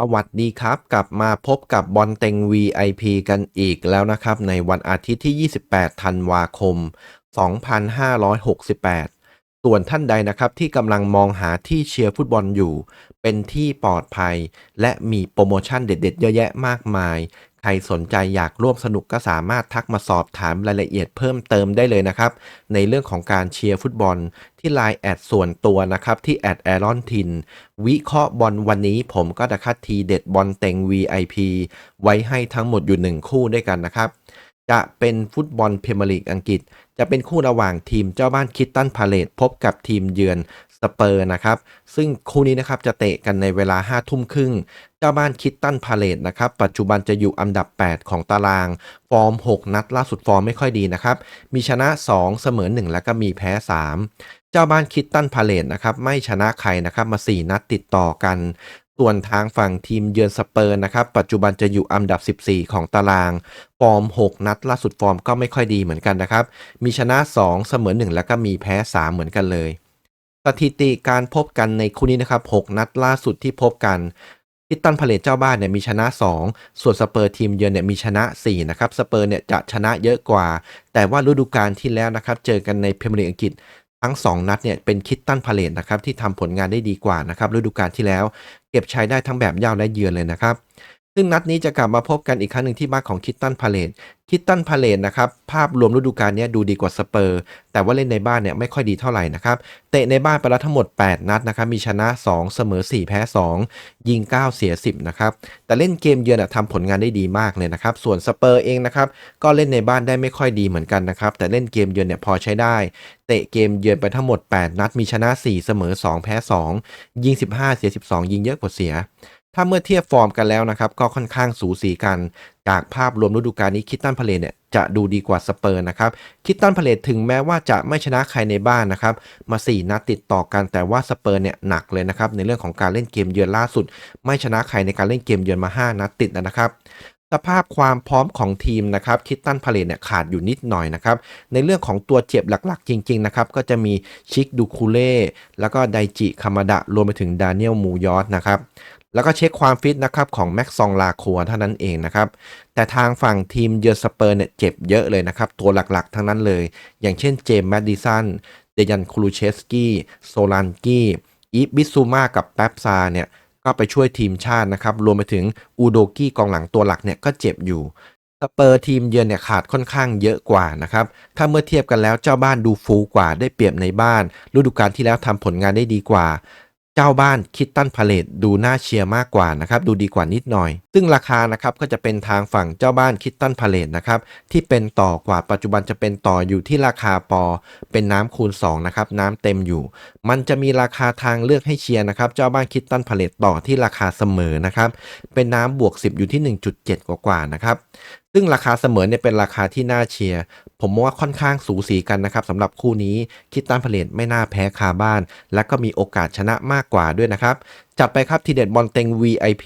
สวัสดีครับ กลับมาพบกับบอลเต็ง VIP กันอีกแล้วนะครับ ในวันอาทิตย์ที่ 28 ธันวาคม 2568 ส่วนท่านใดนะครับที่กำลังมองหาที่เชียร์ฟุตบอลอยู่ เป็นที่ปลอดภัย และมีโปรโมชั่นเด็ด ๆ เยอะแยะมากมาย ใครสนใจอยากร่วมสนุกก็สามารถทักมาสอบถามรายละเอียดเพิ่มเติมได้เลยนะครับ ในเรื่องของการเชียร์ฟุตบอลที่ไลน์แอดส่วนตัวนะครับที่แอดแอรอนทินวิเคราะห์บอลวันนี้ผมก็จะคัดทีเด็ดบอลเต็ง VIP ไว้ให้ทั้งหมดอยู่หนึ่งคู่ด้วยกันนะครับ จะเป็นฟุตบอลพรีเมียร์ลีกอังกฤษ จะเป็นคู่ระหว่างทีมเจ้าบ้านคิตตันพาเลตพบกับทีมเยือนสเปอร์นะครับ ซึ่งคู่นี้นะครับจะเตะกันในเวลา5้าทุ่มครึ่ง เจ้าบ้านคิตตันพาเลตนะครับ ปัจจุบันจะอยู่อันดับ 8 ของตาราง ฟอร์ม 6 นัดล่าสุดฟอร์มไม่ค่อยดีนะครับ มีชนะ 2 เสมอ 1 แล้วก็มีแพ้ 3 เจ้าบ้านคิตตันพาเลตนะครับไม่ชนะใครนะครับมา 4 นัดติดต่อกัน ส่วนทางฝั่งทีมเยือนสเปอร์นะครับปัจจุบันจะอยู่อันดับ 14 ของตาราง ฟอร์ม 6 นัดล่าสุดฟอร์มก็ไม่ค่อยดีเหมือนกันนะครับ มีชนะ 2 เสมอ 1 แล้วก็มีแพ้ 3 เหมือนกันเลย สถิติการพบกันในคู่นี้นะครับ 6 นัดล่าสุดที่พบกันคิตตันพาเลตเจ้าบ้านเนี่ยมีชนะ 2 ส่วนสเปอร์ทีมเยือนเนี่ยมีชนะ 4 นะครับ สเปอร์เนี่ยจะชนะเยอะกว่า แต่ว่าฤดูกาลที่แล้วนะครับ เจอกันในพรีเมียร์ลีกอังกฤษ ทั้ง 2 นัดเนี่ยเป็นคิตตันพาเลตนะครับที่ทำผลงานได้ดีกว่านะครับฤดูกาลที่แล้ว เก็บใช้ได้ทั้งแบบเย่าและเยือนเลยนะครับ ซึ่งนัดนี้จะกลับมาพบกันอีกครั้งหนึ่งที่บ้านของคิตตันพาเลตคิตตันพาเลตนะครับภาพรวมฤดูกาลนี้ดูดีกว่าสเปอร์ แต่ว่าเล่นในบ้านเนี่ยไม่ค่อยดีเท่าไหร่นะครับเตะในบ้านไปแล้วทั้งหมด 8 นัดนะครับมีชนะ 2 เสมอ 4 แพ้ 2 ยิง 9 เสีย 10นะครับแต่เล่นเกมเยือนทำผลงานได้ดีมากเลยนะครับส่วนสเปอร์เองนะครับก็เล่นในบ้านได้ไม่ค่อยดีเหมือนกันนะครับแต่เล่นเกมเยือนเนี่ยพอใช้ได้เตะเกมเยือนไปทั้งหมด 8 นัดมีชนะ 4 เสมอ 2 แพ้ 2 ยิง 15 เสีย 12 ยิงเยอะกว่าเสีย ถ้าเมื่อเทียบฟอร์มกันแล้วนะครับ ก็ค่อนข้างสูสีกัน จากภาพรวมฤดูกาลนี้คิตตันพาเลตเนี่ยจะดูดีกว่าสเปอร์นะครับ คิตตันพาเลตถึงแม้ว่าจะไม่ชนะใครในบ้านนะครับ มา 4 นัดติดต่อกันแต่ว่าสเปอร์เนี่ยหนักเลยนะครับ ในเรื่องของการเล่นเกมเยือนล่าสุด ไม่ชนะใครในการเล่นเกมเยือนมา 5 นัดติดนะครับสภาพความพร้อมของทีมนะครับคิตตันพาเลตเนี่ยขาดอยู่นิดหน่อยนะครับ ในเรื่องของตัวเจ็บหลักๆ จริง ๆ นะครับ ก็จะมีชิคดูคูเล่แล้วก็ไดจิคามาดะรวมไปถึงดานิเอลมูยอสนะครับ แล้วก็เช็คความฟิตนะครับของแม็กซองลาคัวเท่านั้นเองนะครับ แต่ทางฝั่งทีมเยอร์สเปอร์เนี่ยเจ็บเยอะเลยนะครับ ตัวหลักๆ ทั้งนั้นเลย อย่างเช่นเจมส์แมดดิสันเดยันคูลูเชสกี้โซลันกี้อีฟบิซูมากับแป๊บซาเนี่ยก็ไปช่วยทีมชาตินะครับ รวมไปถึงอูโดกี้กองหลังตัวหลักเนี่ยก็เจ็บอยู่สเปอร์ทีมเยือนเนี่ยขาดค่อนข้างเยอะกว่านะครับ ถ้าเมื่อเทียบกันแล้วเจ้าบ้านดูฟูกว่าได้เปรียบในบ้าน ฤดูกาลที่แล้วทำผลงานได้ดีกว่า เจ้าบ้านคิตตันพาเลตดูน่าเชียร์มากกว่านะครับดูดีกว่านิดหน่อย ซึ่งราคานะครับก็จะเป็นทางฝั่งเจ้าบ้านคิตตันพาเลตนะครับที่เป็นต่อกว่าปัจจุบันจะเป็นต่ออยู่ที่ราคาปอ เป็นน้ำคูณ2นะครับน้ำเต็มอยู่ มันจะมีราคาทางเลือกให้เชียร์นะครับเจ้าบ้านคิตตันพาเลตต่อที่ราคาเสมอนะครับเป็นน้ำบวก 10 อยู่ที่ 1.7 กว่าๆนะครับ ซึ่งราคาเสมอเนี่ยเป็นราคาที่น่าเชียร์ ผมมองว่าค่อนข้างสูสีกันนะครับสำหรับคู่นี้คิดตันพาเลตไม่น่าแพ้คาบ้าน และก็มีโอกาสชนะมากกว่าด้วยนะครับ จัดไปครับทีเด็ดบอลเต็ง VIP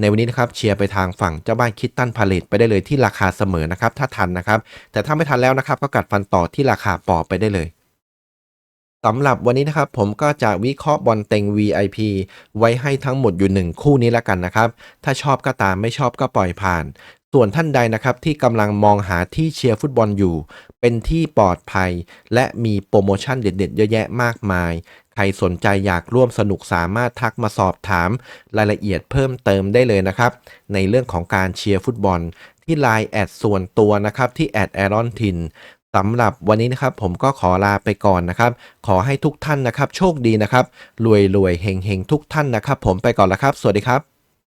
ในวันนี้นะครับเชียร์ไปทางฝั่งเจ้าบ้านคิดตันพาเลตไปได้เลยที่ราคาเสมอนะครับถ้าทันนะครับแต่ถ้าไม่ทันแล้วนะครับก็กัดฟันต่อที่ราคาปอไปได้เลย สำหรับวันนี้นะครับผมก็จะวิเคราะห์บอลเต็ง VIP ไว้ให้ทั้งหมดอยู่ 1 คู่นี้แล้วกันนะครับ ถ้าชอบก็ตามไม่ชอบก็ปล่อยผ่าน ส่วนท่านใดนะครับที่กำลังมองหาที่เชียร์ฟุตบอลอยู่ เป็นที่ปลอดภัย และมีโปรโมชั่นเด็ดๆ เยอะแยะมากมาย ใครสนใจอยากร่วมสนุกสามารถทักมาสอบถาม รายละเอียดเพิ่มเติมได้เลยนะครับ ในเรื่องของการเชียร์ฟุตบอลที่ไลน์แอดส่วนตัวนะครับที่แอดแอรอนทิน สำหรับวันนี้นะครับผมก็ขอลาไปก่อนนะครับ ขอให้ทุกท่านนะครับ โชคดีนะครับรวยรวยเฮงเฮงทุกท่านนะครับ ผมไปก่อนแล้วครับ สวัสดีครับ